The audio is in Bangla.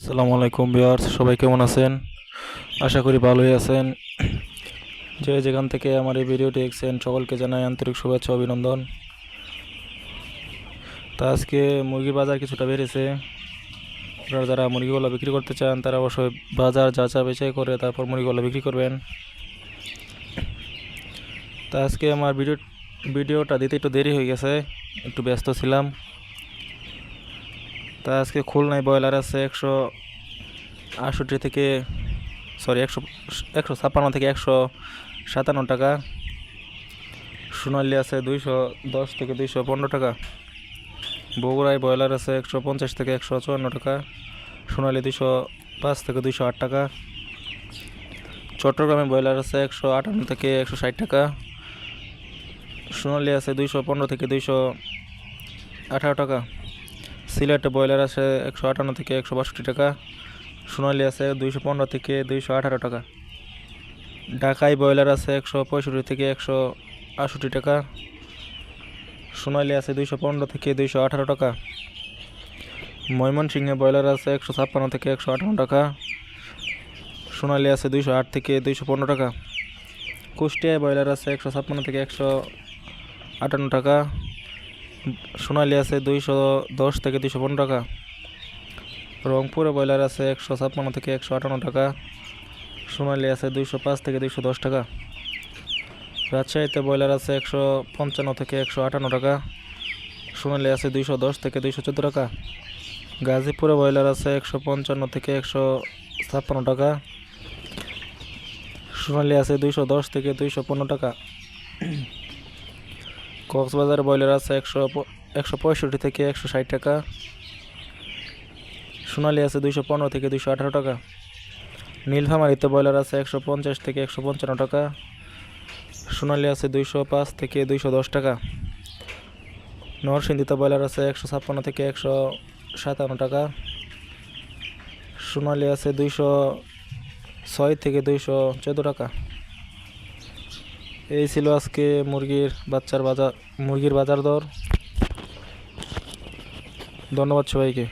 আসসালামু আলাইকুম ভিউয়ার্স, সবাই কেমন আছেন? আশা করি ভালোই আছেন। যে যেখান থেকে আমার এই ভিডিওটি দেখছেন, সকলকে জানাই আন্তরিক শুভেচ্ছা, অভিনন্দন। তা আজকে মুরগির বাজার কিছুটা বেড়েছে। আপনারা যারা মুরগিগুলো বিক্রি করতে চান, তারা অবশ্যই বাজার যাচা বেচাই করে তারপর মুরগিগুলো বিক্রি করবেন। তা আজকে আমার ভিডিও ভিডিওটা দিতে একটু দেরি হয়ে গেছে, একটু ব্যস্ত ছিলাম। তা আজকে খুলনায় ব্রয়লার আছে একশো আটষট্টি থেকে সরি একশো একশো ছাপ্পান্ন থেকে একশো সাতান্ন টাকা। সোনালি আছে দুইশো দশ থেকে দুইশো পনেরো টাকা। বগুড়ায় ব্রয়লার আছে একশো পঞ্চাশ থেকে একশো চুয়ান্ন টাকা। সোনালি দুইশো পাঁচ থেকে দুইশো আট টাকা। চট্টগ্রামে ব্রয়লার আছে একশো আটান্ন থেকে একশো ষাট টাকা। সোনালি আছে দুইশো পনেরো থেকে দুইশো আঠারো টাকা। সিলেটে ব্রয়লার আছে একশো আটান্ন থেকে একশো বাষট্টি টাকা, সোনালি আছে দুইশো পনেরো থেকে দুইশো আঠারো টাকা। ঢাকায় ব্রয়লার আছে একশো পঁয়ষট্টি থেকে একশো আষট্টি টাকা, সোনালি আছে দুইশো পনেরো থেকে দুইশো আঠারো টাকা। ময়মনসিংহে ব্রয়লার আছে একশো ছাপ্পান্ন থেকে একশো আটান্ন টাকা, সোনালি আছে দুইশো আট থেকে দুইশো পনেরো টাকা। কুষ্টিয়ায় ব্রয়লার আছে একশো ছাপ্পান্ন থেকে একশো আটান্ন টাকা সোনালি আছে দুইশো দশ থেকে দুইশো পনেরো টাকা। রংপুরে ব্রয়লার আছে একশো ছাপ্পান্ন থেকে একশো আটান্ন টাকা। সোনালি আছে দুইশো পাঁচ থেকে দুইশো দশ টাকা। রাজশাহীতে ব্রয়লার আছে একশো পঞ্চান্ন থেকে একশো আটান্ন টাকা। সোনালি আছে দুইশো দশ থেকে দুইশো চোদ্দ টাকা। গাজীপুরে ব্রয়লার আছে একশো পঞ্চান্ন থেকে একশো ছাপ্পান্ন টাকা। সোনালি আছে দুইশো দশ থেকে দুইশো পনেরো টাকা। কক্সবাজার ব্রয়লার আছে একশো একশো পঁয়ষট্টি থেকে একশো ষাট টাকা। সোনালি আছে দুইশো পনেরো থেকে দুইশো আঠারো টাকা। নীলফামারিতে ব্রয়লার আছে একশো পঞ্চাশ থেকে একশো পঞ্চান্ন টাকা। সোনালি আছে দুইশো পাঁচ থেকে দুইশো দশ টাকা। নরসিংদীতে ব্রয়লার আছে একশো ছাপ্পান্ন থেকে একশো সাতান্ন টাকা। সোনালি আছে দুইশো ছয় থেকে দুইশো চোদ্দ টাকা। এই ছিল আজকে মুরগির বাচ্চার বাজার মুরগির বাজার দর। ধন্যবাদ সবাইকে।